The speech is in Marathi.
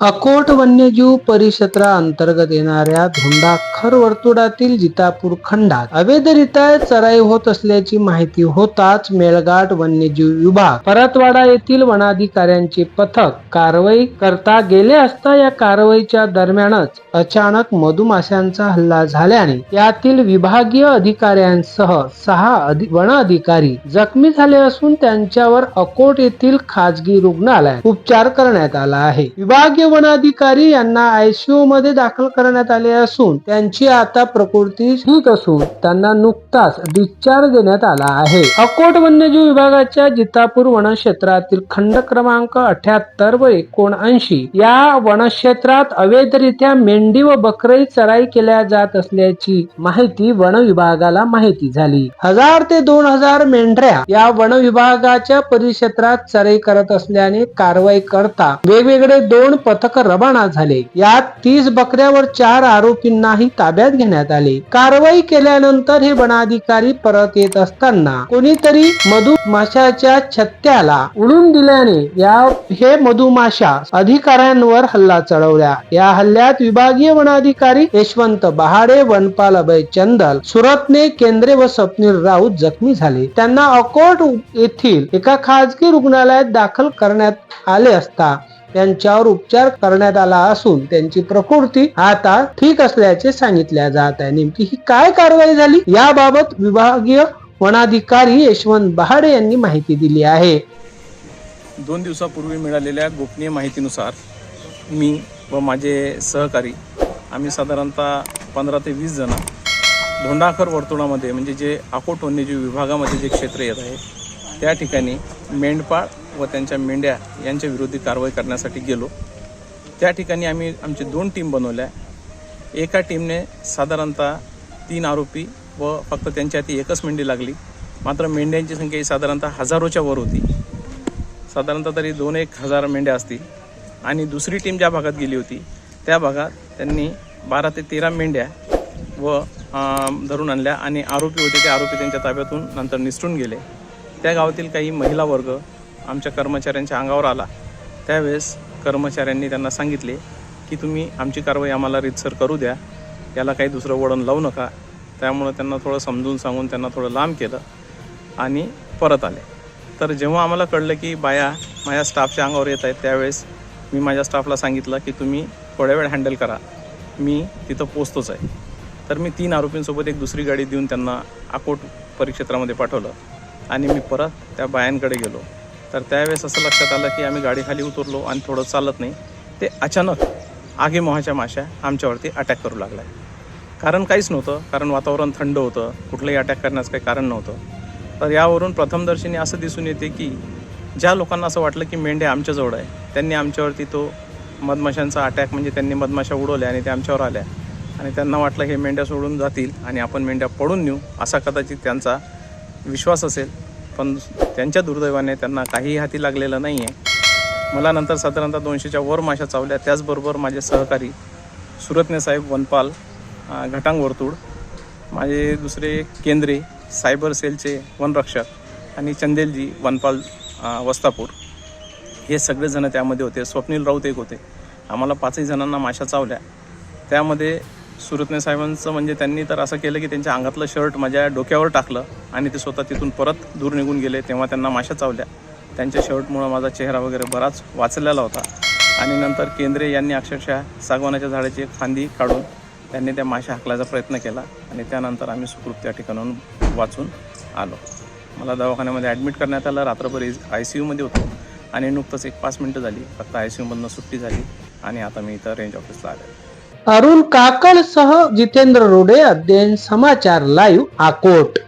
अकोट वन्यजीव परिक्षेत्रा अंतर्गत येणाऱ्या धोंडाखर वर्तुळातील जितापूर खंडात अवैधरित्या चराई होत असल्याची माहिती होताच मेळघाट वन्यजीव विभाग परतवाडा येथील वनाधिकाऱ्यांचे पथक कारवाई करता गेले असता या कारवाईच्या दरम्यानच अचानक मधुमाशांचा हल्ला झाल्याने यातील विभागीय अधिकाऱ्यांसह सहा अधि वन अधिकारी जखमी झाले असून त्यांच्यावर अकोट येथील खाजगी रुग्णालयात उपचार करण्यात आला आहे. विभागीय वनाधिकारी यांना आयसीयू मध्ये दाखल करण्यात आले असून त्यांची आता प्रकृती ठीक असून त्यांना नुकताच डिस्चार्ज देण्यात आला आहे. अकोट वन्यजीव विभागाच्या जितापूर वनक्षेत्रातील खंड क्रमांक अठ्याहत्तर व एकोणऐंशी या वनक्षेत्रात अवैधरित्या मेंढी व बकरी चराई केल्या जात असल्याची माहिती वन विभागाला माहिती झाली. हजार ते दोन हजार मेंढऱ्या या वन विभागाच्या परिक्षेत्रात चराई करत असल्याने कारवाई करता वेगवेगळे दोन पत्र पथक रवाना झाले. यात तीस बकऱ्यावर चार आरोपींनाही ताब्यात घेण्यात आले. कारवाई केल्यानंतर हे वनाधिकारी परत येत असताना कोणीतरी मधुमाशाच्या छत्त्याला उडून दिल्याने या हे मधुमाशा अधिकाऱ्यांवर हल्ला चढवल्या. या हल्ल्यात विभागीय वनाधिकारी यशवंत बहाडे वनपाल अभय चंदल सुरतने केंद्रे व स्वप्नील राऊत जखमी झाले. त्यांना अकोट येथील एका खाजगी रुग्णालयात दाखल करण्यात आले असता त्यांच्यावर उपचार करण्यात आला असून त्यांची प्रकृती आता ठीक असल्याचे सांगितल्या जात आहे. नेमकी ही काय कारवाई झाली? याबाबत विभागीय वनाधिकारी यशवंत बहाडे यांनी माहिती दिली आहे. दोन दिवसापूर्वी मिळालेल्या गोपनीय माहितीनुसार मी व माझे सहकारी आम्ही साधारणतः पंधरा ते वीस जण धोंडाखर वर्तुळामध्ये म्हणजे जे अकोट वन्यजीव विभागामध्ये जे क्षेत्र येत आहे त्या ठिकाणी मेंढपाळ व त्यांच्या मेंढ्या यांच्या विरोधी कारवाई करण्यासाठी गेलो. त्या ठिकाणी आम्ही आमची दोन टीम बनवल्या. एका टीमने साधारणतः तीन आरोपी व फक्त त्यांच्या हाती एकच मेंढी लागली. मात्र मेंढ्यांची संख्या ही साधारणतः हजारोच्या वर होती. साधारणतः तरी दोन एक हजार मेंढ्या असतील. आणि दुसरी टीम ज्या भागात गेली होती त्या भागात त्यांनी बारा ते तेरा मेंढ्या व धरून आणल्या आणि आरोपी होते ते आरोपी त्यांच्या ताब्यातून नंतर निसटून गेले. त्या गावातील काही महिला वर्ग आमच्या कर्मचाऱ्यांच्या अंगावर आला. त्यावेळेस कर्मचाऱ्यांनी त्यांना सांगितले की तुम्ही आमची कारवाई आम्हाला रीतसर करू द्या. याला काही दुसरं वळण लावू नका. त्यामुळं त्यांना थोडं समजून सांगून त्यांना थोडं लांब केलं आणि परत आले. तर जेव्हा आम्हाला कळलं की बाया माझ्या स्टाफच्या अंगावर येत आहेत त्यावेळेस मी माझ्या स्टाफला सांगितलं की तुम्ही थोड्या वेळ हँडल करा. मी तिथं पोचतोच आहे. तर मी तीन आरोपींसोबत एक दुसरी गाडी देऊन त्यांना अकोट परिक्षेत्रामध्ये पाठवलं आणि मी परत त्या बायांकडे गेलो. तर त्यावेळेस असं लक्षात आलं की आम्ही गाडीखाली उतरलो आणि थोडं चालत नाही. ते अचानक आगेमोहाच्या माश्या आमच्यावरती अटॅक करू लागल्या. कारण काहीच नव्हतं. कारण वातावरण थंड होतं. कुठलंही अटॅक करण्याचं काही कारण नव्हतं. तर यावरून प्रथमदर्शनी असं दिसून येते की ज्या लोकांना असं वाटलं की मेंढ्या आमच्याजवळ आहे त्यांनी आमच्यावरती तो मधमाशांचा अटॅक म्हणजे त्यांनी मधमाशा उडवल्या आणि त्या आमच्यावर आल्या. आणि त्यांना वाटलं हे मेंढ्या सोडून जातील आणि आपण मेंढ्या पडून नेऊ असा कदाचित त्यांचा विश्वास असेल. पण त्यांच्या दुर्दैवाने त्यांना काहीही हाती लागलेलं नाही आहे मला नंतर साधारणतः दोनशेच्या वर माशा चावल्या. त्याचबरोबर माझे सहकारी सुरतने साहेब वनपाल घटांग वर्तुळ माझे दुसरे केंद्रे सायबर सेलचे वनरक्षक आणि चंदेलजी वनपाल वस्तापूर. हे सगळेजणं त्यामध्ये होते. स्वप्नील राऊत एक होते. आम्हाला पाचही जणांना माशा चावल्या. त्यामध्ये सुरतने साहेबांचं म्हणजे त्यांनी तर असं केलं की त्यांच्या अंगातलं शर्ट माझ्या डोक्यावर टाकलं आणि ते स्वतः तिथून परत दूर निघून गेले तेव्हा त्यांना माशा चावल्या. त्यांच्या शर्टमुळं माझा चेहरा वगैरे बराच वाचलेला होता. आणि नंतर केंद्रे यांनी अक्षरशः सागवानाच्या झाडाची एक फांदी काढून त्यांनी त्या माशा हाकलायचा प्रयत्न केला आणि त्यानंतर आम्ही सुखरूप त्या ठिकाणाहून वाचून आलो. मला दवाखान्यामध्ये ॲडमिट करण्यात आलं. रात्रभर आय सी यूमध्ये होतो. आणि नुकतंच एक पाच मिनटं झाली. फक्त आय सी यूमधनं सुट्टी झाली आणि आता मी इथं रेंज ऑफिसला आले अरुण काकड सह जितेंद्र रोडे अध्ययन समाचार लाईव्ह आकोट